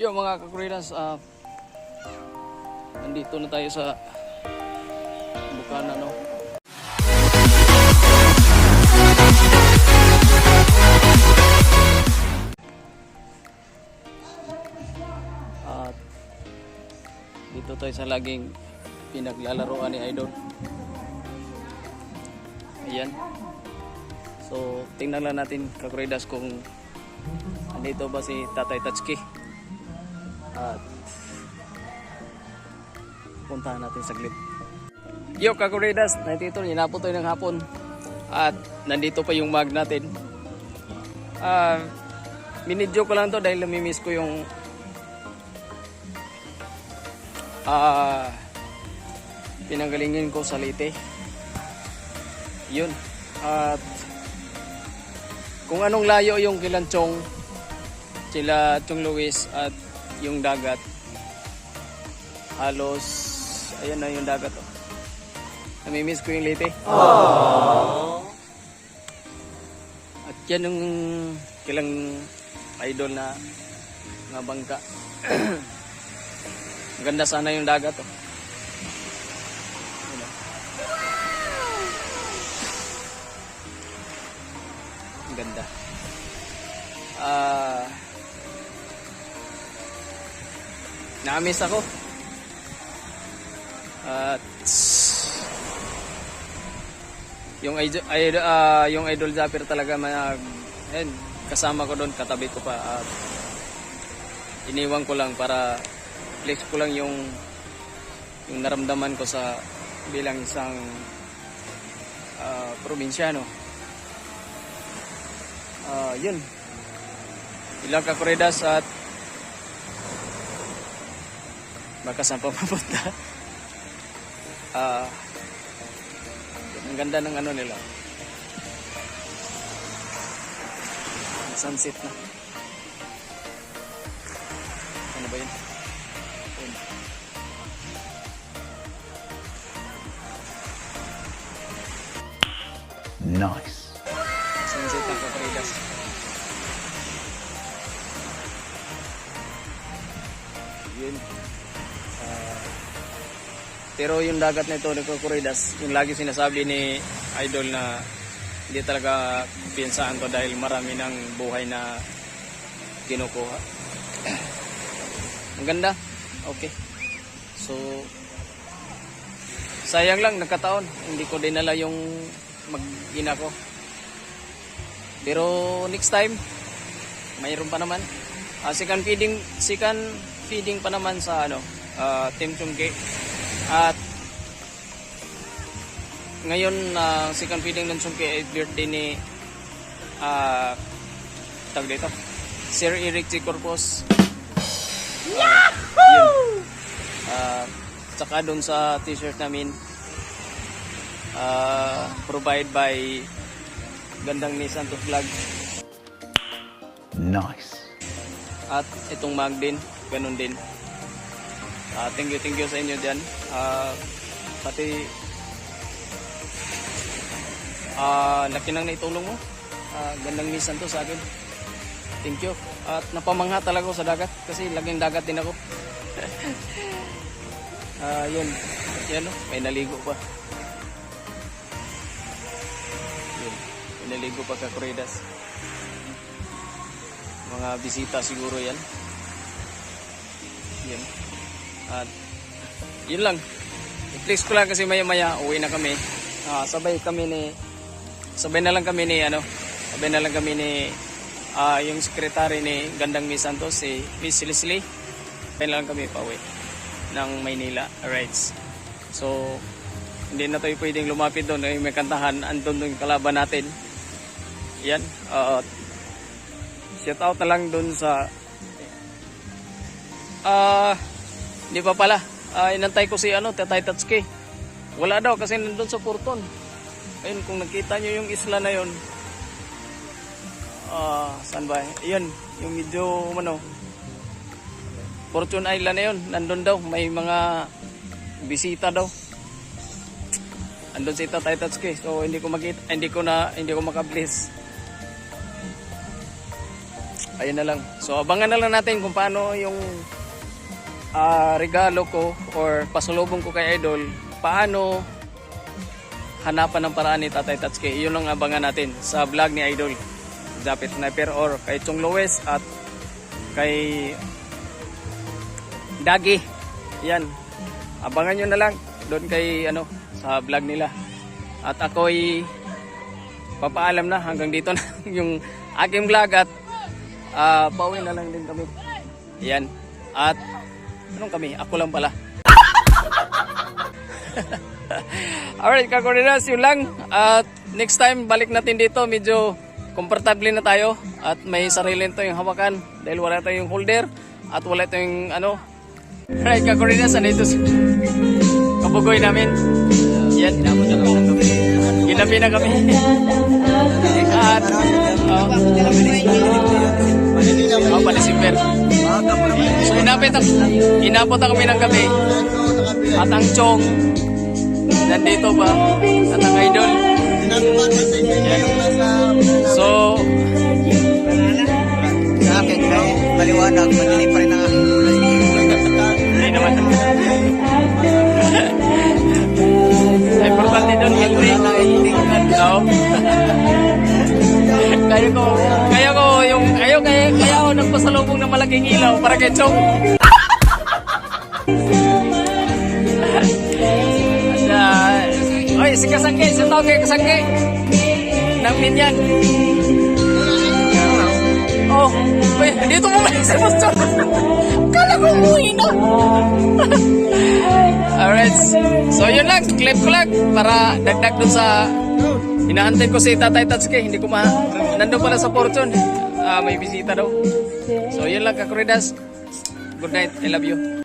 Yo mga kakuridas, ah nandito na tayo sa Bukana no. At dito tayo sa laging pinaglalaroan ni Idol. Ayan. So, tingnan lang natin kakuridas kung andito ba si Tatay Tatsuki. At puntahan natin saglit. Yo, kakuridas, nandito, inapot tayo ng hapon. At nandito pa yung mag natin. Ah, minidyo ko lang to dahil namimiss ko yung ah pinanggalingin ko sa Leyte. Yun. At kung anong layo yung kilanchong sila Chong Luis at yung dagat halos ayan na yung dagat oh. namimiss ko yung Leyte at yan yung kilang idol na nga bangka Ang ganda sana yung dagat oh. Oh. Ang ganda. Ah. Namiss ako. At yung idol, ah, yung idol Zapper talaga mag ayun, kasama ko doon, katabi ko pa at iniwan ko lang para flex ko lang yung yung naramdaman ko sa bilang isang ah, probinsyano. Ah, yun. Ilang kakuridas at baka saan pa mapunta. Ah, ang ganda ng ano nila. Sunset na. Ano ba yun? Yun. Nice. Sunset ng Kakuridas. Yun. Pero yung dagat na ito ng Kakuridas, yung lagi sinasabi ni Idol na hindi talaga pinsaan to dahil marami ng buhay na kinukuha. Ang ganda. Okay. So, sayang lang, nagkataon. Hindi ko dinala yung mag-ina ko. Pero next time, mayroon pa naman. Ah, second feeding, second feeding pa naman sa ano, ah, Team Chungke. At ngayon na second feeding ng Chungke ay birthday ni ah tag dito. Sir Eric G. Corpus. Yahoo! Ah, tsaka doon sa t-shirt namin ah, provide by Gandang ni Santos Vlog. Nice. At itong mag din, ganun din. Ah, thank you, thank you sa inyo dyan. Ah, pati ah, laki nang naitulong mo. Ah, gandang ni Santos sa akin. Thank you. At napamangha talaga ako sa dagat kasi laging dagat din ako. Ah, yun. Yan oh, may naligo pa. Yun. May naligo pa ka Corridas. Mga bisita siguro yan. Yan. At yun lang. I-flex ko lang kasi maya maya uwi na kami. Ah, sabay kami ni sabay na lang kami ni ano sabay na lang kami ni ah, yung sekretary ni Gandang Miss Santos si Miss Leslie. Sabay na lang kami pauwi ng Maynila rides. So hindi na tayo pwedeng lumapit doon ay may kantahan andun yung kalaban natin. Yan. Uh, shout out na lang doon sa ah hindi pa pala? Ah, inantay ko si ano Tatay Tatsuki. Wala daw kasi nandun sa Porton. Ayun kung nakita nyo yung isla na yun. Ah saan ba? Yun yung medyo ano Fortune Island na yun. Nandun daw may mga bisita daw. Andun si Tatay Tatsuki. So hindi ko makita hindi ko na hindi ko makabliss ayun na lang. So abangan na lang natin kung paano yung ah, regalo ko or pasulubong ko kay Idol, paano hanapan ng paraan ni Tatay Tatsuki. Yun ang abangan natin sa vlog ni Idol. Japit Sniper or kay Chong Loes at kay Dagi. Yan. Abangan nyo na lang doon kay ano sa vlog nila. At ako'y papaalam na hanggang dito na yung aking vlog at ah, pauwi na lang din kami. Yan. At anong kami? Ako lang pala. Alright, kakorinas, yun lang. At next time, balik natin dito. Medyo komportable na tayo. At may sarili tayong hawakan. Dahil wala tayong holder. At wala tayong ano. Alright, kakorinas, andito si kabugoy namin. Yan. Ginabi na kami. At, oh, oh, pa-December. So, inapit, inapot na kami ng gabi. At ang chong, nandito pa. At ang idol. Yan. So, Sa akin, no? Maliwanag, para kay Chong. Oy, si Kasangke, si tao kay Kasangke. Nang minyan. Oh, uy, dito mo ba si Boss Chong? Kala ko umuwi na. Alright, so yun lang, clip ko lang para dagdag dun sa Hinahantay ko si Tatay Tatsuki, hindi ko ma... Nandun pala sa Fortune. Ah, may bisita daw. So, yun lang, Kakuridas. Good night. I love you.